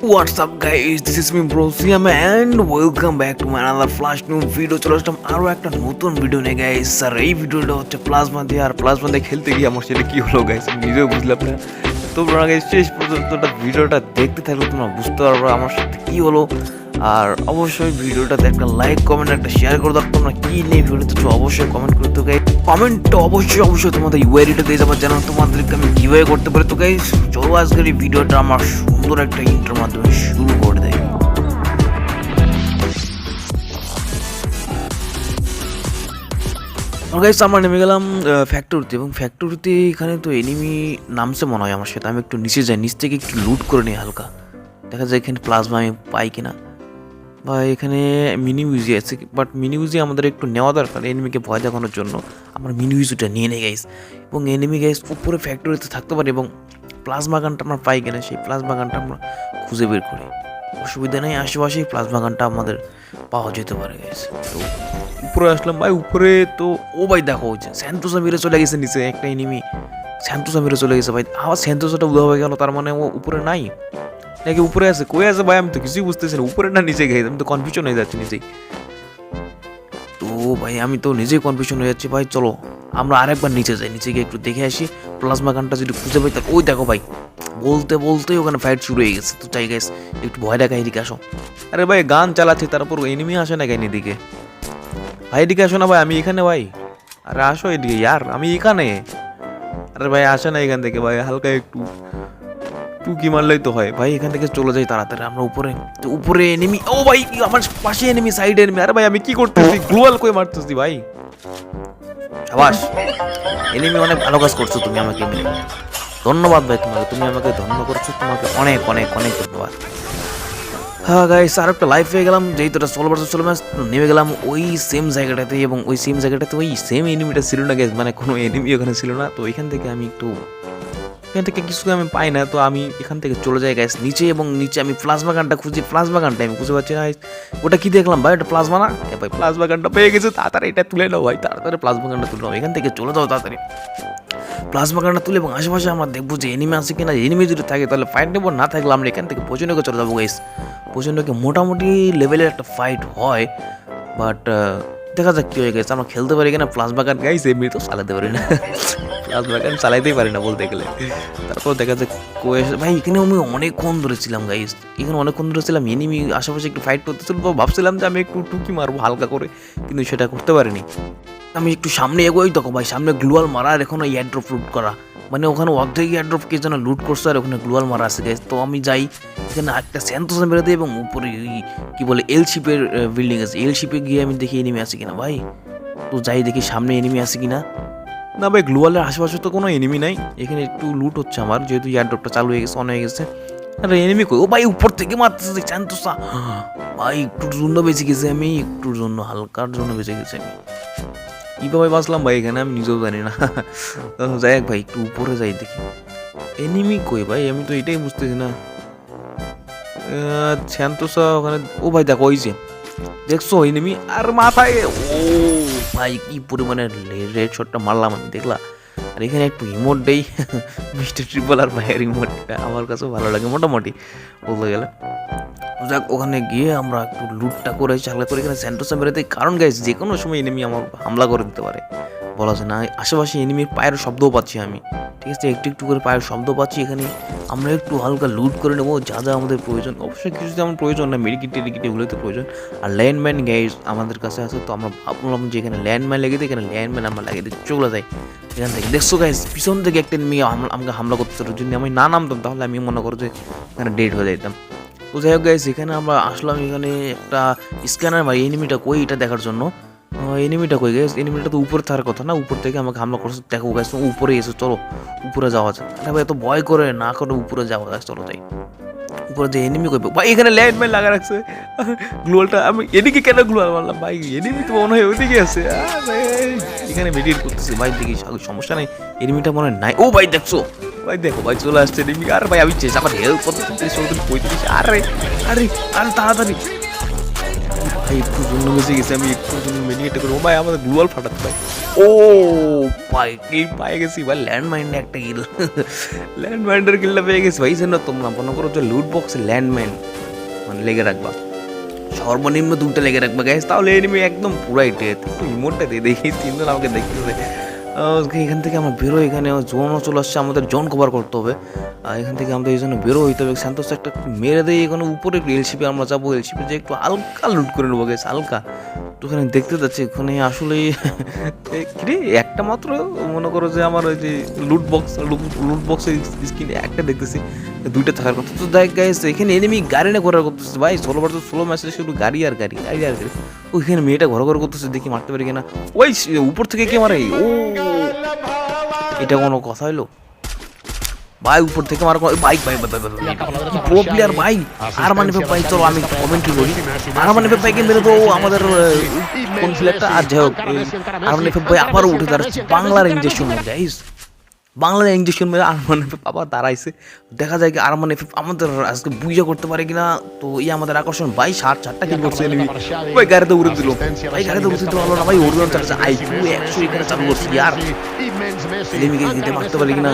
What's up guys, this is me Brosium and welcome back to my another flash new video. চলে আসলাম আরও একটা নতুন video নিয়ে গাইস স্যার এই ভিডিওটা হচ্ছে প্লাজমা দিয়ে আর প্লাজমা দিয়ে খেলতে গিয়ে আমার সেটা কী হলো গাইস নিজেও বুঝলাম না। তোমরা আগে শেষ পর্যন্ত ভিডিওটা দেখতে থাকলে তোমরা বুঝতে পারবে আমার সাথে কী হলো। আর অবশ্যই ভিডিওটাতে একটা লাইক কমেন্ট একটা শেয়ার করে দাও। তোমরা কী নিয়ে ভিডিওতে তো অবশ্যই কমেন্ট করে তো গাই কমেন্টটা অবশ্যই অবশ্যই তোমাদের ইউআইডিটা দিয়ে যাবার যেন তোমাদেরকে আমি ইউআই করতে পারি। তো গাই চলো আজকের এই ভিডিওটা আমার সুন্দর একটা ইন্টার মাধ্যমে শুরু করে দেয় গাইস আমরা নেমে গেলাম ফ্যাক্টরিতে এবং ফ্যাক্টরিতে এখানে তো এনিমি নামছে মনে হয় আমার সাথে। আমি একটু নিচে যাই, নিচ থেকে একটু লুট করে নিই হালকা। দেখা যায় এখানে প্লাজমা আমি পাই কিনা। বা এখানে মিনি মিউজি আছে বাট মিনি মিউজি আমাদের একটু নেওয়া দরকার এনিমিকে ভয় দেখানোর জন্য। আমরা মিনি মিউজিটা নিয়ে নেই গাইস এবং এনিমি গাইস উপরে ফ্যাক্টরিতে থাকতে পারে এবং প্লাজমা গানটা আমরা পাই কিনা, সেই প্লাজমা গানটা আমরা খুঁজে বের করি। অসুবিধা নেই, আশেপাশেই প্লাজমা গানটা আমাদের পাওয়া যেতে পারে গাইস তো উপরে আসলাম, ভাই, উপরে তো, ও ভাই, দেখো হচ্ছে স্যান্তোসা মেরে চলে গেছে নিচে, একটা এনিমি স্যান্তোসা মেরে চলে গেছে, ভাই। আবার স্যান্তোসাটা উদা হয়ে গেল, তার মানে ও উপরে নাই। নাকি উপরে আছে? কই আছে, ভাই? আমি তো কিছুই বুঝতেছি না। উপরে না নিচে গেছে? আমি তো কনফিউশন হয়ে যাচ্ছি নিজেই। তো ভাই, আমি তো নিজেই কনফিউশন হয়ে যাচ্ছি, ভাই। চলো, আমরা আরেকবার নিচে যাই। নিচে গিয়ে একটু দেখে আসি। প্লাজমা গানটা যদি খুঁজে পাই, তাহলে ওই দেখো, ভাই। বলতে বলতে ওখানে ফাইট শুরু হয়ে গেছে। তো চাই গেছ একটু ভয় দেখা এদিকে আসো। আরে ভাই, গান চালাচ্ছি, তারপর এনিমি আসে না কেন এদিকে? ভাই, এদিকে আসো না ভাই, আমি এখানে ভাই। আরে আসো এদিকে, ইয়ার, আমি এখানে। আরে ভাই, আসে না এখান থেকে ভাই, হালকা একটু টুকি মারলেই তো হয়। ভাই, এখান থেকে চলে যাই তাড়াতাড়ি, আমরা উপরে তো উপরে এনিমি ও ভাই, আমার পাশে এনিমি সাইডে এনিমি আরে ভাই, আমি কি করতেছি? গ্লোয়াল কই মারতেছি ভাই? সাবাস এনিমি অনেক ভালো কাজ করছ তুমি আমাকে। ধন্যবাদ ভাই তোমাকে, তুমি আমাকে ধন্য করছ, তোমাকে অনেক অনেক অনেক ধন্যবাদ। হ্যাঁ গাইস আর একটা লাইফ হয়ে গেলাম, যেহেতু এটা ষোলো বছর ষোলো ম্যাচ নেমে গেলাম ওই সেম জায়গাটাতে এবং ওই সেম জায়গাটাতে ওই সেম এনিমিটা ছিল না গ্যাস মানে কোনো এনিমি ওখানে ছিল না। তো এখান থেকে আমি একটু, এখান থেকে কিছু আমি পাই না, তো আমি এখান থেকে চলে যাই গ্যাস নিচে এবং নিচে আমি প্লাজমা গানটা খুঁজি প্লাজমা গানটা আমি খুঁজে পাচ্ছি না ওটা কি দেখলাম ভাই? ওটা প্লাজমা না? ভাই প্লাজমা গানটা পেয়ে গেছে, তাড়াতাড়ি এটা তুলে নাও ভাই, তাড়াতাড়ি প্লাজমা গানটা তুলে নাও, এখান থেকে চলে যাও তাড়াতাড়ি। প্লাজমা গানটা তুলে এবং আশেপাশে আমরা দেখব যে এনিমি আছে কিনা এনিমি যদি থাকে তাহলে ফাইট নেব, না থাকলে আমরা এখান থেকে প্রচণ্ডকে চলে যাব গাইস প্রচণ্ডকে মোটামুটি লেভেলের একটা ফাইট হয় বাট দেখা যাক কী হয়ে গেছে আমরা খেলতে পারি কিনা? প্লাজমা গান গাইস এমনি তো চালাতে পারি না। প্লাজমা গান চালাইতেই পারি না বলতে গেলে। তারপর দেখা যাক ভাই, এখানে আমি অনেকক্ষণ ধরে ছিলাম গাইস এখানে অনেকক্ষণ ধরে ছিলাম এনিমি আশেপাশে একটু ফাইট করতেছিল তো ভাবছিলাম যে আমি একটু টুকি মারবো হালকা করে, কিন্তু সেটা করতে পারিনি। আমি একটু সামনে এগোই তখন ভাই, সামনে গ্লোয়াল মারা আর এখন ওই এয়ারড্রপ লুট করা। মানে ওখানে অর্ধেক এয়ারড্রপ কে যেন লুট করছে আর ওখানে গ্লোয়াল মারা আছে গাইস তো আমি যাই, এখানে একটা স্যান্তোসা মেরে দিই এবং উপরে কি বলে এল শিপের বিল্ডিং আছে। এল শিপে গিয়ে আমি দেখি এনিমি আছে কিনা, ভাই। তো যাই দেখি সামনে এনিমি আছে কিনা। না ভাই, গ্লোয়ালের আশেপাশে তো কোনো এনিমি নাই। এখানে একটু লুট হচ্ছে আমার, যেহেতু এয়ারড্রপটা চালু হয়ে গেছে অন হয়ে গেছে। আরে এনিমি কই? ও ভাই, উপর থেকে মারতেছে স্যান্তোসা ভাই, একটুর জন্য বেঁচে গেছি আমি, একটুর জন্য, হালকার জন্য বেঁচে গেছি আমি। কীভাবে বাঁচলাম ভাই এখানে আমি নিজেও জানি না। যাই হোক ভাই একটু উপরে যাই দেখি। এনিমি কই ভাই? আমি তো এটাই বুঝতেছি না। শ্যান্তসা ওখানে ও ভাই দেখো ওই যে। দেখছ এনিমি আর মাথায় ও ভাই কি পরিমাণে রেড শটটা মারলাম আমি দেখলা? আর এখানে একটু ইমোট দেই। মিস্টার ট্রিপল আর ভাইয়ের ইমোটটা আমার কাছেও ভালো লাগে মোটামুটি। বলতে গেলে। যাক, ওখানে গিয়ে আমরা একটু লুটটা করে চালা করে এখানে স্যান্টোসা বেরোতে কারণ গাইছে যে কোনো সময় এনিমি আমার হামলা করে দিতে পারে। বলা যায় না, আশেপাশে এনিমির পায়ের শব্দও পাচ্ছি আমি। ঠিক আছে, একটু একটু করে পায়ের শব্দ পাচ্ছি এখানে। আমরা একটু হালকা লুট করে নেব, যা যা আমাদের প্রয়োজন। অবশ্যই কিছু যেমন প্রয়োজন না মেডিকিট টেডিকিট এগুলোতে প্রয়োজন। আর ল্যান্ডম্যান গ্যাস আমাদের কাছে আছে, তো আমরা ভাবলাম যে এখানে ল্যান্ডম্যান লেগে দিই, এখানে ল্যান্ডম্যান আমরা লাগিয়ে দিই। চলে যাই এখান থেকে। দেখছ গাইস পিছন থেকে একটা এনিমি আমাকে হামলা করতে যদি আমি না নামতাম, তাহলে আমি মনে করো যে এখানে ডেট হয়ে যাইতাম। তো যাই হোক গাইস এখানে আমরা আসলাম, এখানে একটা স্ক্যানার বা এনিমিটা কই এটা দেখার জন্য। এনিমিটা কই গেছে এনিমিটা তো উপরে থাকার কথা না, উপর থেকে আমাকে হামলা করছে। দেখো গেছে উপরে এসে, চলো, উপরে যাওয়া যায় এত ভয় করে না করে উপরে যাওয়া যায় চলো যাই উপরে যে এনিমি করবে। ভাই, এখানে ল্যান্ডমাইন লাগা রাখছে। গ্লোয়ালটা, আমি এদিকে কেন গ্লোয়াল মারলাম? ভাই এনিমি তো মনে হয় ওইদিকে আছে। এখানে মেডিট করতেছি। ভাই, দেখি সমস্যা নেই। এনিমিটা মনে নাই। ও, ভাই, দেখছ? ভাই, দেখো, ভাই, চলে আসছে এনিমি আর, ভাই, আমি চেষ্টা আমার হেল্প করতে চৌত্রিশ পঁয়ত্রিশ। আরে আরে আরে, তাড়াতাড়ি। ভাই, একটু জন্য বেঁচে গেছি, আমি একটু জন্য মেনিয়েটা করে ও ভাই, আমাদের গ্লোয়াল ফাটাতে ভাই। ও ভাই কি পায়ে গেছি ভাই ল্যান্ড মাইন্ডে একটা কিল ল্যান্ড মাইন্ডের কিলটা পেয়ে গেছি ভাই সেন তোমরা মনে করো যে লুট বক্সে ল্যান্ড মাইন মানে লেগে রাখবা। সর্বনিম্ন দুটো লেগে রাখবে গাইস তাহলে এনিমি একদম পুরাই ডেথ ইমোটটা দিয়ে দেখি তিনজন আমাকে দেখতেছে। এখান থেকে আমরা বেরো এখানে জোনও চলে আসছে, আমাদের জোন কভার করতে হবে। এখান থেকে আমাদের এই জন্য বেরো হইতে হবে সান্তোস একটা মেরে দিয়ে এখানে। উপরে একটু এলসিপি আমরা যাব। এলসিপি যে একটু হালকা লুট করে নেব গেছে হালকা। তো ওখানে দেখতে যাচ্ছি। ওখানে আসলে কিরে একটা মাত্র মনে করো যে আমার ওই যে লুট বক্স লুট বক্সের স্ক্রিনে একটা দেখতেছি। দুইটা থাকার কথা। তো দেখ গাইস এখানে এনিমি গাড়ি না ঘোরা করতেছে। ভাই ষোলো বার তো ষোলো ম্যাচে শুধু গাড়ি আর গাড়ি গাড়ি আর গাড়ি। ওইখানে মেয়েটা ঘর ঘর করতেছে, দেখি মারতে পারি কিনা। ওই, উপর থেকে কে মারে? ও, এটা কোনো কথা হইল? ভাই, উপর থেকে আমার বাইক ভাই প্রো প্লেয়ার ভাই আর মানে ভাই, চলো, আমি কমেন্ট্রি করি? আর মানে ভাইকে মেরে তো আমাদের কোন প্লেয়ারটা আর যাই হোক আর মানে ভাই, আবারও উঠে দাঁড়াচ্ছে। বাংলার ইঞ্জেকশন গাইস বাংলার ইঞ্জেকশন মেরে আরমান এফ আবার দাঁড়াইছে। দেখা যায় কি আরমান এফ আমাদের আজকে বুঝা করতে পারে কিনা তো এই আমাদের আকর্ষণ। ভাই ষাট চারটা কিল করছে enemy। ভাই গাড়িতে উড়ে দিল। ভাই গাড়িতে উড়ে পারল না ভাই উড়ে চালাচ্ছে আইকিউ একশো এখানে চালু করছে ইয়ার। এনিমিকে দিতে মারতে পারি কিনা?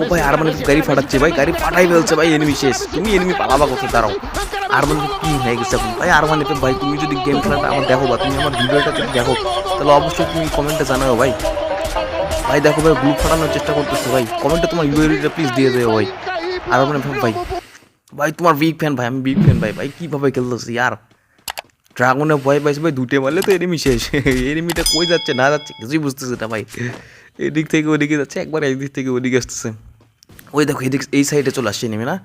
ও ভাই আরমান এফ গাড়ি ফাটাচ্ছে ভাই গাড়ি ফাটাই ফেলছে ভাই এনিমি শেষ। তুমি এনিমি পালাবা কোথায়? দাঁড়াও। আরমান কি হয়ে গেছে এখন? ভাই আরমান এফ ভাই তুমি যদি গেম খেলাটা আমার দেখো বা তুমি আমার ভিডিওটা যদি দেখো তাহলে অবশ্যই তুমি কমেন্টে জানাও ভাই। ভাই, দেখো ভাই গ্রুপ ফাটানোর চেষ্টা করতেছে ভাই। কমেন্টে তোমার ইউআইডিটা প্লিজ দিয়ে দেবো ভাই। আর ভাই ভাই তোমার বিগ ফ্যান ভাই, আমি বিগ ফ্যান ভাই ভাই, কীভাবে খেলতেছি আর? ড্রাগনে ভয় পাইছে ভাই, দুটে মারলে তো এনিমি শেষ। এনিমিটা কই যাচ্ছে, না যাচ্ছে, কিছুই বুঝতেছে না ভাই। এদিক থেকে ওদিকে যাচ্ছে, একবার একদিক থেকে ওদিকে আসতেছে। ওই দেখো, এদিক, এই সাইডে চলে আসছে এনিমি না?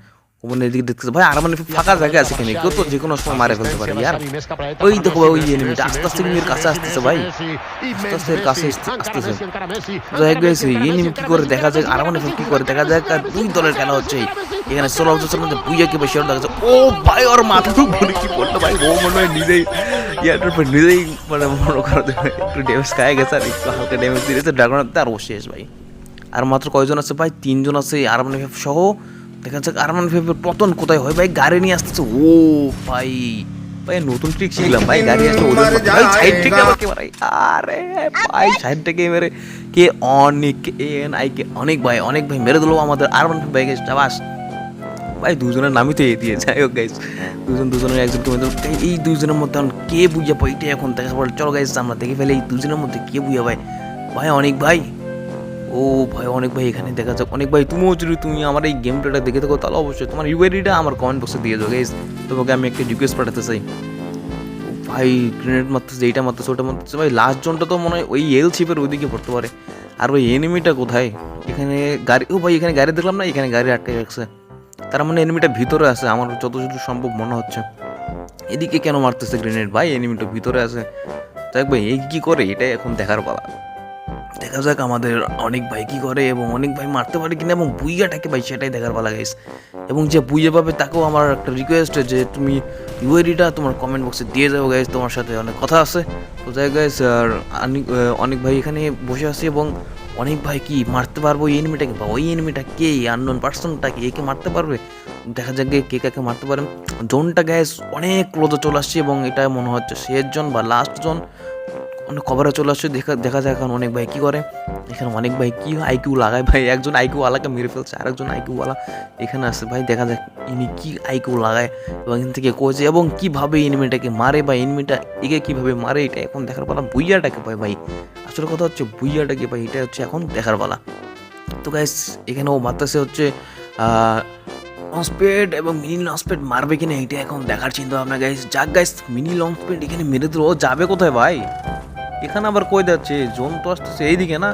ও মানে এদিকে দেখতেছে। ভাই আর মানে ফাঁকা জায়গা আছে এখানে। কেউ তো যে কোনো সময় মারে ফেলতে পারে। ইয়ার, ওই দেখো ভাই, ওই এনিমিটা আস্তে আস্তে কাছে আসতেছে ভাই। আস্তে আস্তে কাছে আসতেছে। যাই এনিমি কি করে দেখা যায়? আর মানে কি করে দেখা যায়? আর দুই দলের খেলা হচ্ছে এখানে ষোলো বছরের মধ্যে বুঝে কি বেশি দেখা ও ভাই, ওর মাথার উপরে কি পড়ল ভাই? ও মনে হয় নিজেই নিজেই মানে মনে করো একটু ড্যামেজ খায় গেছে আর একটু হালকা ড্যামেজ দিয়েছে। আর ও ভাই। আর মাত্র কয়জন আছে ভাই? তিনজন আছে আরমান ফেফ সহ। দেখা যাচ্ছে আরমান ফেফের পতন কোথায় হয়? ভাই, গাড়ি নিয়ে আসতেছে। ও ভাই ভাই, নতুন ট্রিক শিখলাম। ভাই, গাড়ি আসতে ওদের। ভাই সাইড থেকে আবার কে মারাই আরে ভাই সাইড থেকে মেরে কে অনেক এন আই কে অনেক ভাই অনেক ভাই মেরে দিলো আমাদের আরমান ফেফ ভাই গেছে বাস ভাই, দুজনের নামই তো এ দিয়ে যাই হোক গাইস দুজন দুজনের একজনকে মেরে এই দুজনের মধ্যে এখন কে বুঝে পাই এটা এখন দেখা পড়ে চলো গাইস আমরা দেখে ফেলে এই দুজনের মধ্যে কে বুঝে ভাই ভাই, অনেক ভাই ও ভাই, অনেক ভাই এখানে দেখা যাক। অনেক ভাই, তুমিও যদি তুমি আমার এই গেম প্লেটা দেখে থাকো, তাহলে অবশ্যই তোমার ইউআইডিটা আমার কমেন্ট বক্সে দিয়ে যাও গাইস তোমাকে আমি একটা রিকোয়েস্ট পাঠাতে চাই। ভাই গ্রেনেড মারতেছে, এইটা মারতেছে, ওটা মারতেছে। ভাই লাস্ট জনটা তো মনে হয় ওই এল শিপের ওইদিকে পড়তে পারে। আর ওই এনিমিটা কোথায়? এখানে গাড়ি, ও ভাই, এখানে গাড়ি দেখলাম না? এখানে গাড়ি আটকে রাখছে তার মানে এনিমিটা ভিতরে আছে, আমার যতটুকু সম্ভব মনে হচ্ছে। এদিকে কেন মারতেছে গ্রেনেড ভাই এনিমিটা ভিতরে আছে। দেখ ভাই, এই কি করে? এটাই এখন দেখার পালা। দেখা যাক আমাদের অনেক ভাই কি করে এবং অনেক ভাই মারতে পারে কিনা এবং বুইয়াটাকে ভাই সেটাই দেখার পালা গাইস এবং যে বুইয়া পাবে তাকেও আমার একটা রিকোয়েস্ট যে তুমি ইউআইডিটা তোমার কমেন্ট বক্সে দিয়ে যাব গাইস তোমার সাথে অনেক কথা আছে। তো যাই গাইস আর অনেক ভাই এখানে বসে আছে এবং অনেক ভাই কি মারতে পারব এই এনিমিটাকে বা ওই এনিমিটা কে? আননোন পার্সনটা কি? একে মারতে পারবে? দেখা যাক কে কাকে মারতে পারেন জোনটা গ্যাস অনেক ক্লোজে চলে আসছে এবং এটা মনে হচ্ছে শেষ জন বা লাস্ট জন অনেক খবরে চলে আসছে, দেখা দেখা যায় এখন অনেক ভাই কি করে। এখানে অনেক ভাই কি আইকিউ লাগায় ভাই, একজন আইকিউ ওয়ালাকে মেরে ফেলছে, আরেকজন আইকিউ ওয়ালা এখানে আসে ভাই, দেখা যাক ইনি কি আইকিউ লাগায় এবং এখান থেকে কোচে এবং কীভাবে এনিমিটাকে মারে বা এনিমিটা একে কীভাবে মারে, এটা এখন দেখার পালা। বুইয়াটাকে পাই ভাই, আসলে কথা হচ্ছে বুইয়াটাকে পাই এটা হচ্ছে এখন দেখার পালা। তো গাইস এখানে ও মারতেছে হচ্ছে লঞ্চপ্যাড এবং মিনি লঞ্চপ্যাড মারবে কিনা, এটা এখন দেখার চিন্তা ভাবনা গাইস যাক গাইস মিনি লঞ্চপ্যাড এখানে মেরে দিল, ও যাবে কোথায় ভাই? এখানে আবার কই যাচ্ছে? জোন তো আসতেছে এইদিকে না?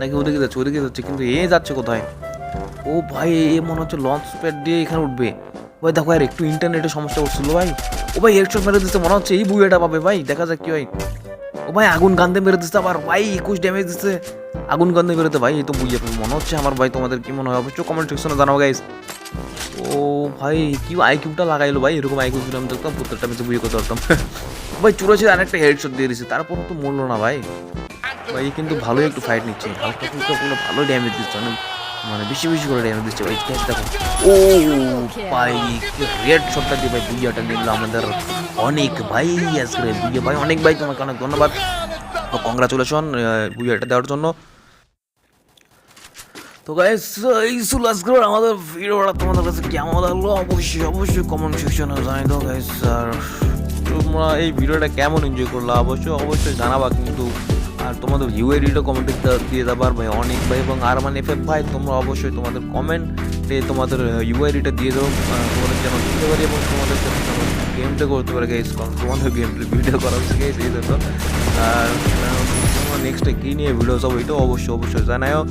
নাকি ওদিকে যাচ্ছে ওদিকে যাচ্ছে, কিন্তু এ যাচ্ছে কোথায়? ও ভাই, এ মনে হচ্ছে লঞ্চ প্যাড দিয়ে এখানে উঠবে। ভাই, দেখো আর একটু ইন্টারনেটের সমস্যা করছিল ভাই। ও ভাই হেডশট মেরে দিচ্ছে মনে হচ্ছে এই বুয়েটা পাবে ভাই। দেখা যাক কি হয়। ও ভাই, আগুন গান্ধে মেরে দিচ্ছে আবার। ভাই, একুশ ড্যামেজ দিচ্ছে আগুন গান্ধে মেরেতে ভাই, এই তো বুঝে পাবে। মনে হচ্ছে আমার ভাই, তোমাদের কি মনে হয়? অবশ্যই কমেন্ট সেকশনে জানাও গাইস ও ভাই, কি আইকিউটা লাগাইলো ভাই? এরকম আইকিউ ছিল, আমি দেখতাম প্রত্যেকটা ম্যাচে বুঝে করতে পারতাম ভাই চুরাশি আরেকটা হেডশট দিয়ে দিয়েছে, তারপর তো মরলো না ভাই। ভাই কিন্তু ভালোই একটু ফাইট নিচ্ছে। হালকা ফুলকা ভালো ড্যামেজ দিচ্ছে, অনেক মানে বেশি বেশি করে ড্যামেজ দিচ্ছে ভাই। গ্যাস দেখো, ও ভাই রেড শটটা দিয়ে ভাই বুইয়াটা নিল আমাদের অনেক ভাই আজকে বুইয়া ভাই, অনেক ভাই, তোমাকে অনেক ধন্যবাদ। কংগ্রাচুলেশন বুইয়াটা দেওয়ার জন্য। তো গাইস এই ছিল আজকের আমাদের ভিডিওটা তোমাদের কাছে কেমন লাগল? অবশ্যই অবশ্যই কমেন্ট সেকশনে জানাই দাও গাইস আর তোমরা এই ভিডিওটা কেমন এনজয় করল? অবশ্যই অবশ্যই জানাবা কিন্তু। আর তোমাদের ইউআইডিটা কমেন্টে দিয়ে দেবার ভাই, অনেক ভাই এবং আর মানে এফএফ ভাই, তোমরা অবশ্যই তোমাদের কমেন্টে তোমাদের ইউআইডিটা দিয়ে দাও। তোমাদের যেন দিতে পারি এবং তোমাদের গেমটা করতে পারে গাইস তোমাদের গেম ভিডিও করা হচ্ছে গাইস এই জন্য আর নেক্সটে কী নিয়ে ভিডিও সব এটাও অবশ্যই অবশ্যই জানায়ও।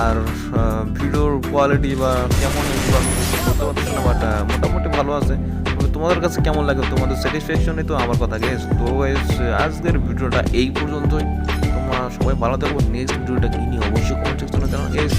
আর ভিডিওর কোয়ালিটি বা কেমন বাট মোটামুটি ভালো আছে। তোমাদের কাছে কেমন লাগে, তোমাদের স্যাটিসফ্যাকশনই তো আমার কথা গেস তো আজকের ভিডিওটা এই পর্যন্তই। তোমরা সবাই ভালো থাকব নেক্সট ভিডিওটা কী নিয়ে অবশ্যই কমেন্ট সেকশনে জানাও গেস